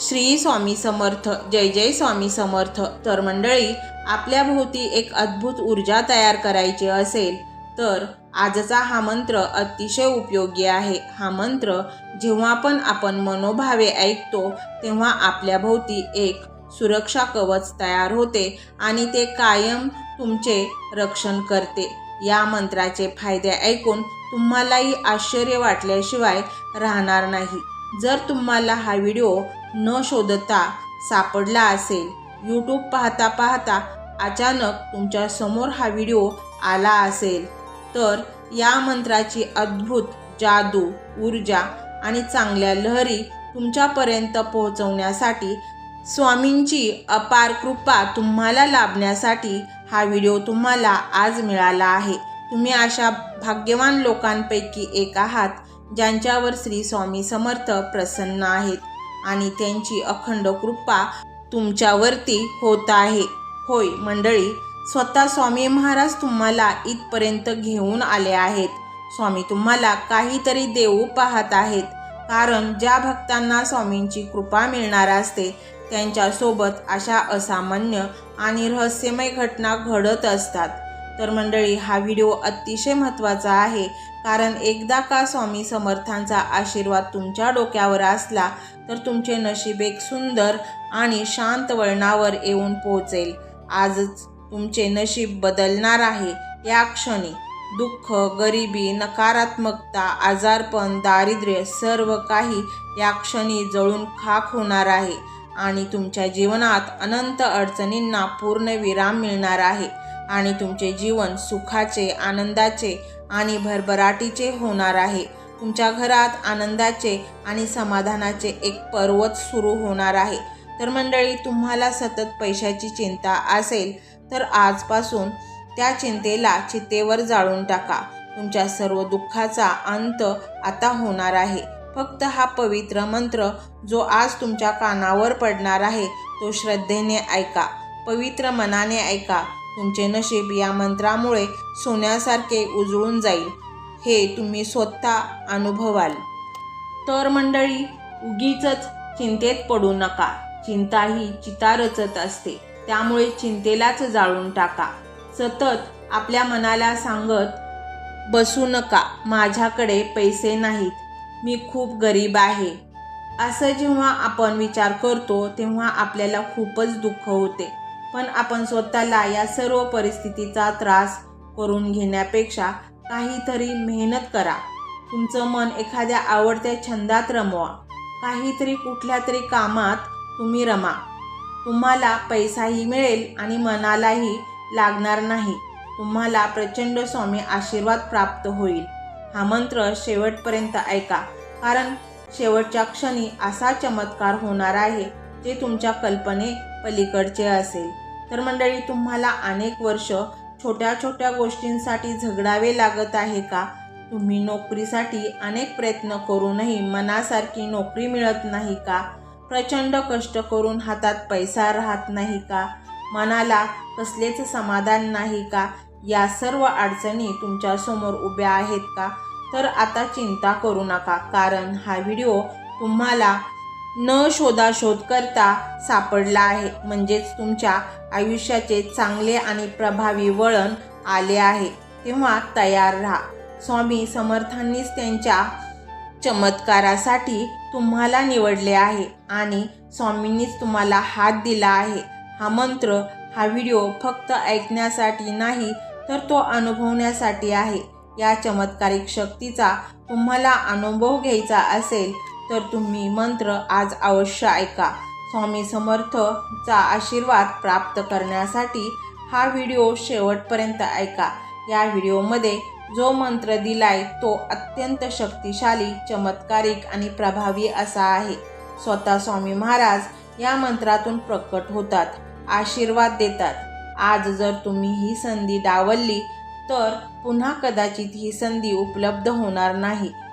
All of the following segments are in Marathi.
श्री स्वामी समर्थ जय जय स्वामी समर्थ. तर मंडळी आपल्या भोवती एक अद्भुत ऊर्जा तयार करायची असेल तर आजचा हा मंत्र अतिशय उपयोगी आहे. हा मंत्र जेव्हा पण आपण मनोभावे ऐकतो तेव्हा आपल्या भोवती एक सुरक्षा कवच तयार होते आणि ते कायम तुमचे रक्षण करते. या मंत्राचे फायदे ऐकून तुम्हालाही आश्चर्य वाटल्याशिवाय राहणार नाही. जर तुम्हाला हा व्हिडिओ न शोधता सापडला असेल. यूट्यूब पाहता पाहता अचानक तुमच्यासमोर हा व्हिडिओ आला असेल. तर या मंत्राची अद्भुत जादू ऊर्जा आणि चांगल्या लहरी तुमच्यापर्यंत पोहोचवण्यासाठी स्वामींची अपार कृपा तुम्हाला लाभण्यासाठी हा व्हिडिओ तुम्हाला आज मिळाला आहे. तुम्ही अशा भाग्यवान लोकांपैकी एक आहात ज्यांच्यावर श्री स्वामी समर्थ प्रसन्न आहेत. आणि त्यांची अखंड कृपा तुमच्यावरती होत आहे. होय मंडळी स्वतः स्वामी महाराज तुम्हाला इथपर्यंत घेऊन आले आहेत. स्वामी तुम्हाला काहीतरी देऊ पाहत आहेत. कारण ज्या भक्तांना स्वामींची कृपा मिळणार असते त्यांच्यासोबत अशा असामान्य आणि रहस्यमय घटना घडत असतात. तर मंडळी हा व्हिडिओ अतिशय महत्त्वाचा आहे. कारण एकदा का स्वामी समर्थांचा आशीर्वाद तुमच्या डोक्यावर असला तर तुमचे नशीब एक सुंदर आणि शांत वळणावर येऊन पोहोचेल. आजच तुमचे नशीब बदलणार आहे. या क्षणी दुःख गरिबी नकारात्मकता आजारपण दारिद्र्य सर्व काही या क्षणी जळून खाक होणार आहे आणि तुमच्या जीवनात अनंत अडचणींना पूर्ण विराम मिळणार आहे आणि तुमचे जीवन सुखाचे आनंदाचे आणि भरभराटीचे होणार आहे. तुमच्या घरात आनंदाचे आणि समाधानाचे एक पर्वत सुरू होणार आहे. तर मंडळी तुम्हाला सतत पैशाची चिंता असेल तर आजपासून त्या चिंतेला चितेवर जाळून टाका. तुमच्या सर्व दुःखाचा अंत आता होणार आहे. फक्त हा पवित्र मंत्र जो आज तुमच्या कानावर पडणार आहे तो श्रद्धेने ऐका. पवित्र मनाने ऐका. तुमचे नशीब या मंत्रामुळे सोन्यासारखे उजळून जाईल. हे तुम्ही स्वतः अनुभवाल. तर मंडळी उगीच चिंतेत पडू नका. चिंता ही चिता रचत असते. त्यामुळे चिंतेलाच जाळून टाका. सतत आपल्या मनाला सांगत बसू नका. माझ्याकडे पैसे नाहीत. मी खूप गरीब आहे. असं जेव्हा आपण विचार करतो तेव्हा आपल्याला खूपच दुःख होते. पण आपण स्वतःला या सर्व परिस्थितीचा त्रास करून घेण्यापेक्षा काहीतरी मेहनत करा. तुमचं मन एखाद्या आवडत्या छंदात रमवा. काहीतरी कुठल्या तरी कामात तुम्ही रमा. तुम्हाला पैसाही मिळेल आणि मनालाही लागणार नाही. तुम्हाला प्रचंड स्वामी आशीर्वाद प्राप्त होईल. हा मंत्र शेवटपर्यंत ऐका. कारण शेवटच्या क्षणी असा चमत्कार होणार आहे जे तुमच्या कल्पने पलीकडचे असेल. तर मंडळी तुम्हाला अनेक वर्ष छोट्या छोट्या गोष्टींसाठी झगडावे लागत आहे का? तुम्ही नोकरीसाठी अनेक प्रयत्न करूनही मनासारखी नोकरी मिळत नाही का? प्रचंड कष्ट करून हातात पैसा राहत नाही का? मनाला कसलेच समाधान नाही का? या सर्व अडचणी तुमच्यासमोर उभ्या आहेत का? तर आता चिंता करू नका कारण हा व्हिडिओ तुम्हाला न शोधाशोध करता सापडला आहे. म्हणजेच तुमच्या आयुष्याचे चांगले आणि प्रभावी वळण आले आहे. तेव्हा तयार राहा. स्वामी समर्थांनीच त्यांच्या चमत्कारासाठी तुम्हाला निवडले आहे आणि स्वामींनीच तुम्हाला हात दिला आहे. हा मंत्र हा व्हिडिओ फक्त ऐकण्यासाठी नाही तर तो अनुभवण्यासाठी आहे. या चमत्कारिक शक्तीचा तुम्हाला अनुभव घ्यायचा असेल तर तुम्ही मंत्र आज अवश्य ऐका. स्वामी समर्थचा आशीर्वाद प्राप्त करण्यासाठी हा व्हिडिओ शेवटपर्यंत ऐका. या व्हिडिओमध्ये जो मंत्र दिलाय तो अत्यंत शक्तिशाली चमत्कारिक आणि प्रभावी असा आहे. स्वतः स्वामी महाराज या मंत्रातून प्रकट होतात आशीर्वाद देतात. आज जर तुम्ही ही संधी डावलली तर पुन्हा कदाचित ही संधी उपलब्ध होणार नाही.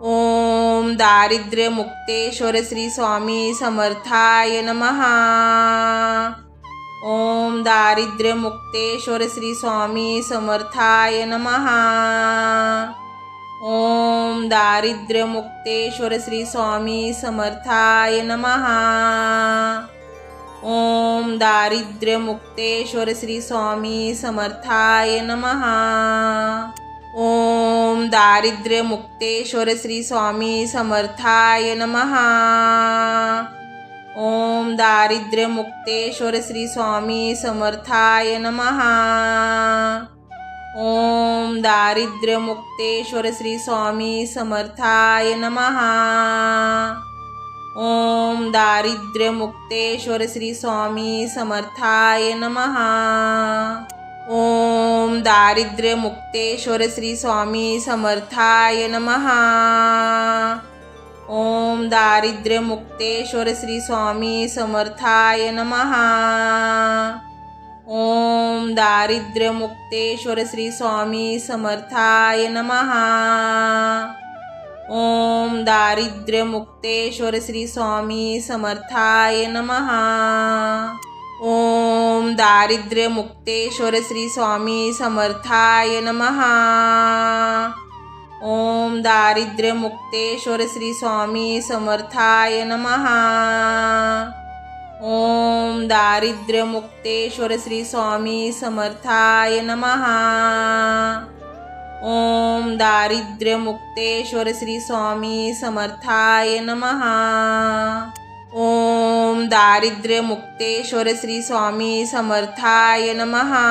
ओम दारिद्र्य मुक्तेश्वर श्री स्वामी समर्थाय नमहा ओम दारिद्र्य मुक्तेश्वर श्री स्वामी समर्थाय नमहा ओम दारिद्र्य मुक्तेश्वर श्री स्वामी समर्थाय नमहा ओम दारिद्र्य मुक्तेश्वर श्री स्वामी समर्थाय नमहा ओम दारिद्र्य मुक्तेश्वर श्री स्वामी समर्थाय नमहा ओम दारिद्र्य मुक्तेश्वर श्री स्वामी समर्थाय नमहा ओम दारिद्र्य मुक्तेश्वर श्री स्वामी समर्थाय नमहा ओम दारिद्र्य मुक्तेश्वर श्री स्वामी समर्थाय नमहा ओम दारिद्र्य मुक्तेश्वर श्री स्वामी समर्थाय नमहा ओम दारिद्र्य मुक्तेश्वर श्री स्वामी समर्थाय नमहा ओम दारिद्र्य मुक्तेश्वर श्री स्वामी समर्थाय नमहा ओम दारिद्र्य मुक्तेश्वर श्री स्वामी समर्थाय नमहा ओम दारिद्र्य मुक्तेश्वर श्री स्वामी समर्थाय नमहा ओम दारिद्र्य मुक्तेश्वर श्री स्वामी समर्थाय नमहा ओम दारिद्र्य मुक्तेश्वर श्री स्वामी समर्थाय नमहा ओम दारिद्र्य मुक्तेश्वर श्री स्वामी समर्थाय नमहा ओम दारिद्र्य मुक्तेश्वर श्री स्वामी समर्थाय नमहा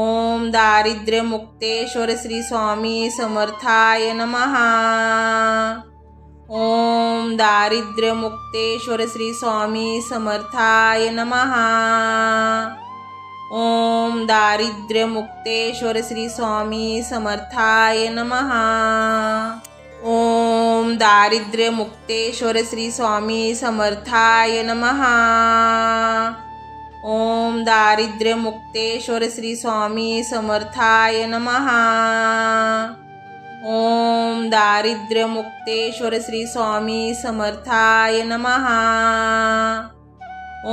ओम दारिद्र्य मुक्तेश्वर श्री स्वामी समर्थाय नमहा ओम दारिद्र्य मुक्तेश्वर श्री स्वामी समर्थाय नमहा ओम दारिद्र्य मुक्तेश्वर श्री स्वामी समर्थाय नमहा ओम दारिद्र्य मुक्तेश्वर श्री स्वामी समर्थाय नमहा ओम दारिद्र्य मुक्तेश्वर श्री स्वामी समर्थाय नमहा ओम दारिद्र्य मुक्तेश्वर श्री स्वामी समर्थाय नमहा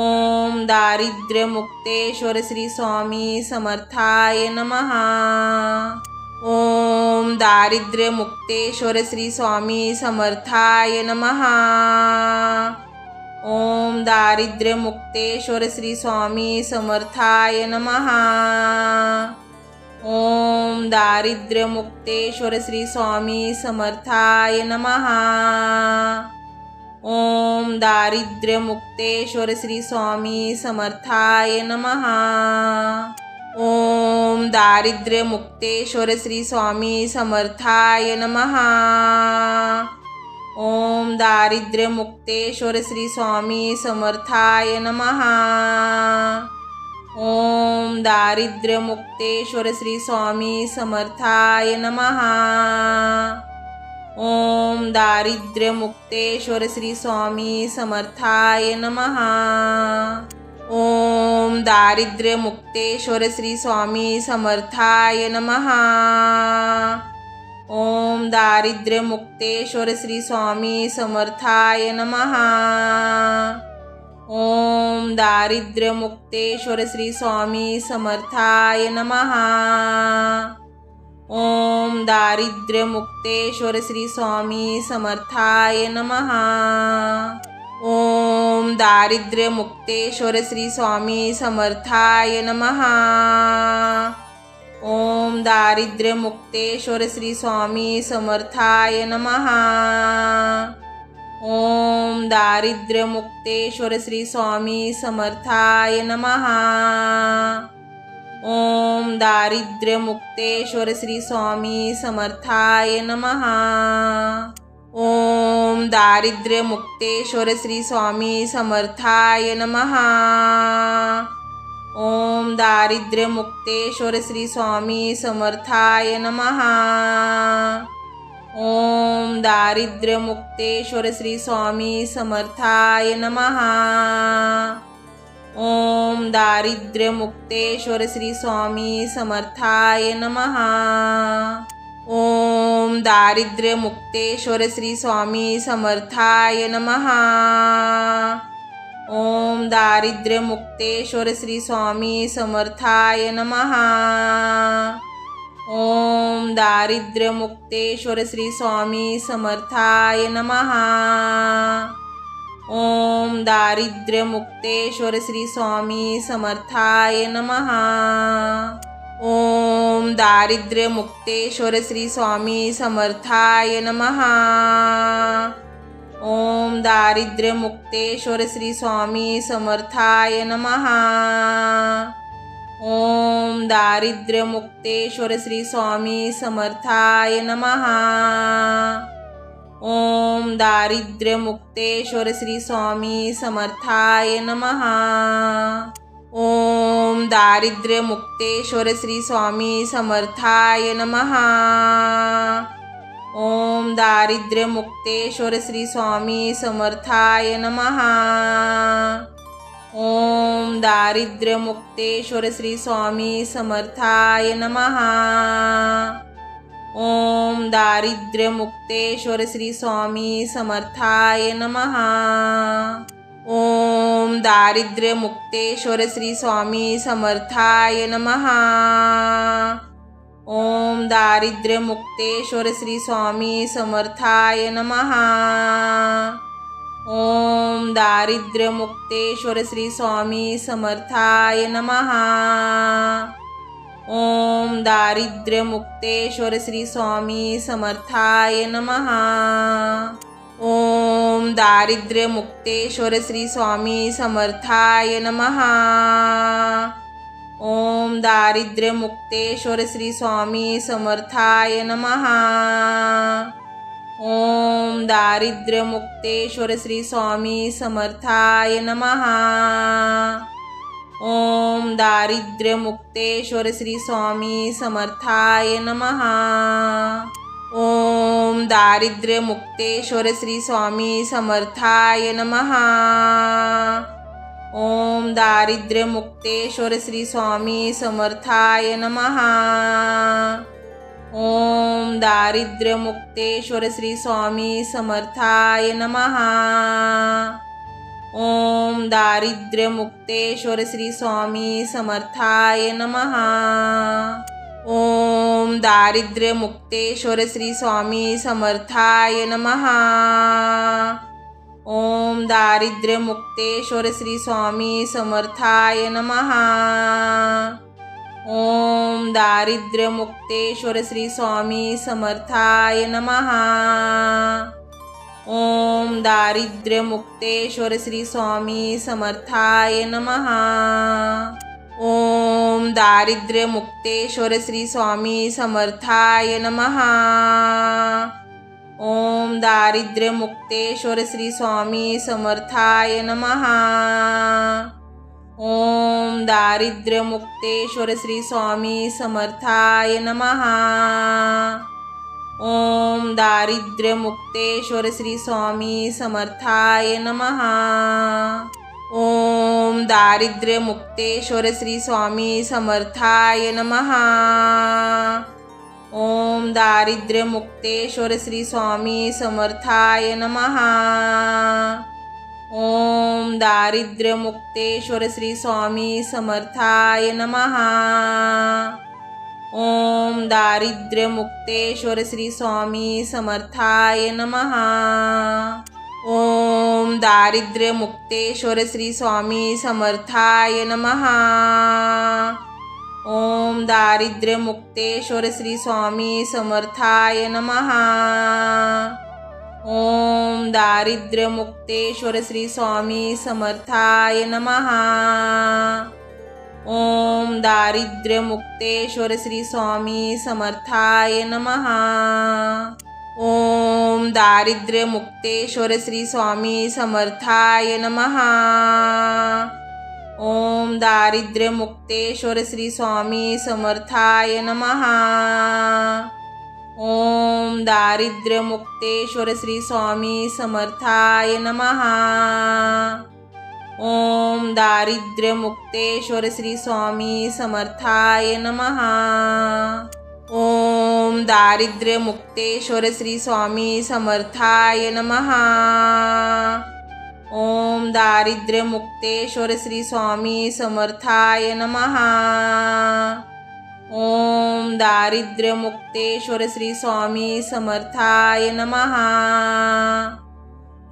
ओम दारिद्र्य मुक्तेश्वर श्री स्वामी समर्थाय नमहा दारिद्र्य दारिद्र्यमुक्तेश्वरश्री स्वामी समर्थाय नमः। ॐ दारिद्र्यमुक्तेश्वरश्री स्वामी समर्थाय नमः। ॐ दारिद्र्यमुक्तेश्वरश्री स्वामी समर्थाय नमः। ॐ दारिद्र्यमुक्तेश्वरश्री स्वामी समर्थाय नमः। ओम दारिद्र्य मुक्तेश्वर श्री स्वामी समर्थाय नमहा ओम दारिद्र्य मुक्तेश्वर श्री स्वामी समर्थाय नमहा ओम दारिद्र्य मुक्तेश्वर श्री स्वामी समर्थाय नमहा ओम दारिद्र्य मुक्तेश्वर श्री स्वामी समर्थाय नमहा ओम दारिद्र्य मुक्तेश्वर श्री स्वामी समर्थाय नमहा ओम दारिद्र्य मुक्तेश्वर श्री स्वामी समर्थाय नमहा ओम दारिद्र्य मुक्तेश्वर श्री स्वामी समर्थाय नमहा ओम दारिद्र्यमुक्तेश्वर श्री स्वामी समर्थाय नमहा ओम दारिद्र्यमुक्तेश्वर श्री स्वामी समर्थाय नमहा ओम दारिद्र्यमुक्तेश्वर श्री स्वामी समर्थाय नमहा ओम दारिद्र्यमुक्तेश्वर श्री स्वामी समर्थाय नमहा ओम दारिद्र्यमुक्तेश्वर श्री स्वामी समर्थाय नमहा ओम दारिद्र्यमुक्तेश्वर श्री स्वामी समर्थाय नमहा ओम दारिद्र्यमुक्तेश्वर श्री स्वामी समर्थाय नमहा ओम दारिद्र्यमुक्तेश्वर श्री स्वामी समर्थाय नमहा ओम दारिद्र्यमुक्तेश्वर श्री स्वामी समर्थाय नमहा ओम दारिद्र्यमुक्तेश्वर श्री स्वामी समर्थाय नमहा ओम दारिद्र्यमुक्तेश्वर श्री स्वामी समर्थाय नमहा ओम दारिद्र्यमुक्तेश्वर श्री स्वामी समर्थाय नमहा ओम दारिद्र्यमुक्तेश्वर श्री स्वामी समर्थाय नमहा ओम दारिद्र्यमुक्तेश्वर श्री स्वामी समर्थाय नमहा ओम दारिद्र्यमुक्तेश्वर श्री स्वामी समर्थाय नमहा ओम दारिद्र्यमुक्तेश्वर श्री स्वामी समर्थाय नमहा ओम दारिद्र्यमुक्तेश्वर श्री स्वामी समर्थाय नमहा ओम दारिद्र्यमुक्तेश्वर श्री स्वामी समर्थाय नमहा ओम दारिद्र्यमुक्तेश्वर श्री स्वामी समर्थाय नमहा ओम दारिद्र्यमुक्तेश्वर श्री स्वामी समर्थाय नमहा ओम दारिद्र्यमुक्तेश्वर श्री स्वामी समर्थाय नमहा ओम दारिद्र्यमुक्तेश्वर श्री स्वामी समर्थाय नमहा ओम दारिद्र्यमुक्तेश्वर श्री स्वामी समर्थाय नमहा ओम दारिद्र्यमुक्तेश्वर श्री स्वामी समर्थाय नमहा ओम दारिद्र्यमुक्तेश्वर श्री स्वामी समर्थाय नमहा ओम दारिद्र्यमुक्तेश्वर श्री स्वामी समर्थाय नमहा ओम दारिद्र्यमुक्तेश्वर श्री स्वामी समर्थाय नमहा ओम दारिद्र्यमुक्तेश्वर श्री स्वामी समर्थाय नमहा ओम दारिद्र्यमुक्तेश्वर श्री स्वामी समर्थाय नमहा ओम दारिद्र्यमुक्तेश्वर श्री स्वामी समर्थाय नमहा ओम दारिद्र्यमुक्तेश्वर श्री स्वामी समर्थाय नमहा ओम दारिद्र्यमुक्तेश्वर श्री स्वामी समर्थाय नमहा ओम दारिद्र्यमुक्तेश्वर श्री स्वामी समर्थाय नमहा ओम दारिद्र्यमुक्तेश्वर श्री स्वामी समर्थाय नमहा ओम दारिद्र्यमुक्तेश्वर श्री स्वामी समर्थाय नमहा ओम दारिद्र्यमुक्तेश्वर श्री स्वामी समर्थाय नमहा ओम दारिद्र्यमुक्तेश्वर श्री स्वामी समर्थाय नमहा ओम दारिद्र्यमुक्तेश्वर श्री स्वामी समर्थाय नमहा ओम दारिद्र्यमुक्तेश्वर श्री स्वामी समर्थाय नमहा ओम दारिद्र्यमुक्तेश्वर श्री स्वामी समर्थाय नमहा ओम दारिद्र्यमुक्तेश्वर श्री स्वामी समर्थाय नमहा ओम दारिद्र्यमुक्तेश्वर श्री स्वामी समर्थाय नमहा ओम दारिद्र्यमुक्तेश्वर श्री स्वामी समर्थाय नमहा ओम दारिद्र्यमुक्तेश्वर श्री स्वामी समर्थाय नमहा ओम दारिद्र्यमुक्तेश्वर श्री स्वामी समर्थाय नमहा ओम दारिद्र्यमुक्तेश्वर श्री स्वामी समर्थाय नमहा ओम दारिद्र्यमुक्तेश्वर श्री स्वामी समर्थाय नमहा ओम दारिद्र्यमुक्तेश्वर श्री स्वामी समर्थाय नमहा ओम दारिद्र्यमुक्तेश्वर श्री स्वामी समर्थाय नमहा ओम दारिद्र्यमुक्तेश्वर श्री स्वामी समर्थाय नमहा ओम दारिद्र्यमुक्तेश्वर श्री स्वामी समर्थाय नमहा ओम दारिद्र्यमुक्तेश्वर श्री स्वामी समर्थाय नमहा ओम दारिद्र्यमुक्तेश्वर श्री स्वामी समर्थाय नमहा ओम दारिद्र्यमुक्तेश्वर श्री स्वामी समर्थाय नमहा ओम दारिद्र्यमुक्तेश्वर श्री स्वामी समर्थाय नमहा ओम दारिद्र्यमुक्तेश्वर श्री स्वामी समर्थाय नमहा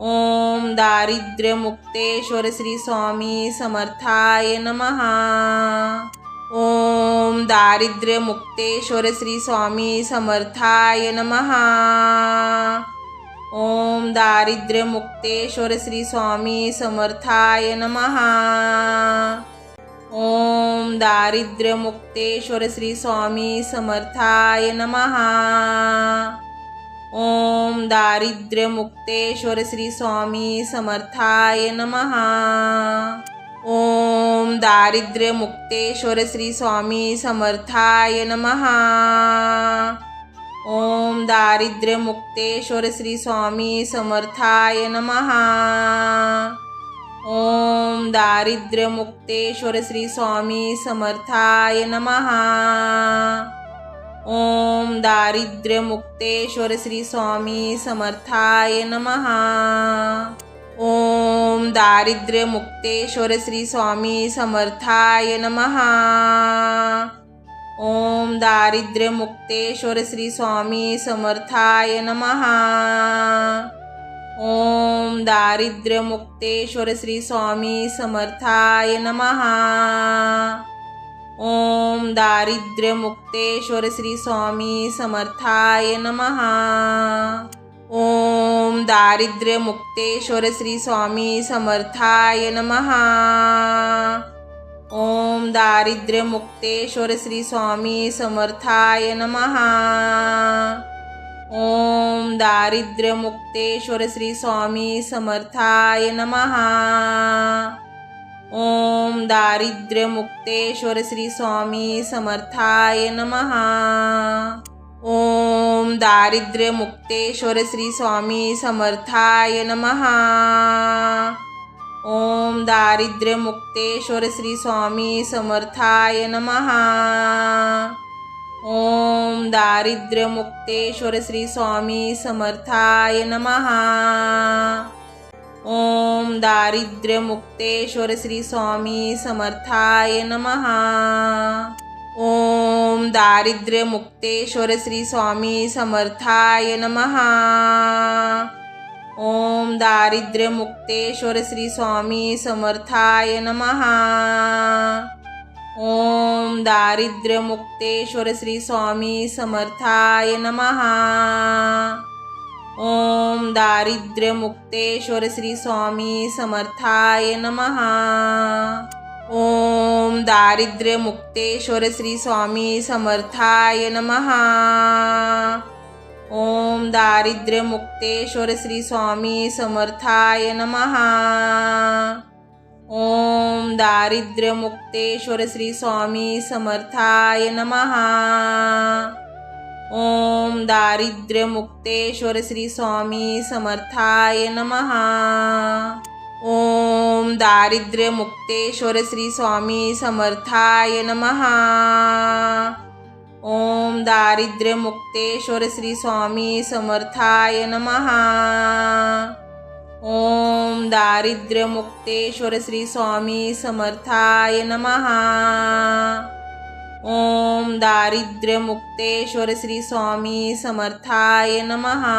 ओम दारिद्र्यमुक्तेश्वर श्री स्वामी समर्थाय नमहा ओम दारिद्र्यमुक्तेश्वर श्री स्वामी समर्थाय नमः। ओम दारिद्र्यमुक्तेश्वर श्री स्वामी समर्थाय नमः। ओम दारिद्र्यमुक्तेश्वर श्री स्वामी समर्थाय नमः। ओम दारिद्र्यमुक्तेश्वर श्री स्वामी समर्थाय नमहा ओम दारिद्र्यमुक्तेश्वर श्री स्वामी समर्थाय नमहा ओम दारिद्र्यमुक्तेश्वर श्री स्वामी समर्थाय नमहा ओम दारिद्र्यमुक्तेश्वर श्री स्वामी समर्थाय नमहा ओम दारिद्र्यमुक्तेश्वर श्री स्वामी समर्थाय नमहा ओम दारिद्र्यमुक्तेश्वर श्री स्वामी समर्थाय नमहा ओम दारिद्र्यमुक्तेश्वर श्री स्वामी समर्थाय नमहा ओम दारिद्र्यमुक्तेश्वर श्री स्वामी समर्थाय नमहा ओम दारिद्र्यमुक्तेश्वर श्री स्वामी समर्थाय नमहा ओम दारिद्र्यमुक्तेश्वर श्री स्वामी समर्थाय नमहा ओम दारिद्र्यमुक्तेश्वर श्री स्वामी समर्थाय नमहा ओम दारिद्र्यमुक्तेश्वर श्री स्वामी समर्थाय नमहा ओम दारिद्र्यमुक्तेश्वर श्री स्वामी समर्थाय नमहा ओम दारिद्र्यमुक्तेश्वर श्री स्वामी समर्थाय नमहा ओम दारिद्र्यमुक्तेश्वर श्री स्वामी समर्थाय नमहा ओम दारिद्र्यमुक्तेश्वर श्री स्वामी समर्थाय नमहा ओम दारिद्र्यमुक्तेश्वर श्री स्वामी समर्थाय नमहा ओम दारिद्र्यमुक्तेश्वर श्री स्वामी समर्थाय नमहा ओम दारिद्र्यमुक्तेश्वर श्री स्वामी समर्थाय नमहा ओम दारिद्र्यमुक्तेश्वर श्री स्वामी समर्थाय नमहा ओम दारिद्र्यमुक्तेश्वर श्री स्वामी समर्थाय नमहा ओम दारिद्र्यमुक्तेश्वर श्री स्वामी समर्थाय नमहा ओम दारिद्र्यमुक्तेश्वर श्री स्वामी समर्थाय नमहा ओम दारिद्र्यमुक्तेश्वर श्री स्वामी समर्थाय नमहा ओम दारिद्र्यमुक्तेश्वर श्री स्वामी समर्थाय नमहा ओम दारिद्र्य मुक्तेश्वर स्वामी श्री स्वामी समर्थाय नमहा ओम दारिद्र्य मुक्तेश्वर स्वामी श्री स्वामी समर्थाय नमहा ओम दारिद्र्यमुक्तेश्वर श्री स्वामी समर्थाय नमहा ओम दारिद्र्यमुक्तेश्वर श्री स्वामी समर्थाय नमहा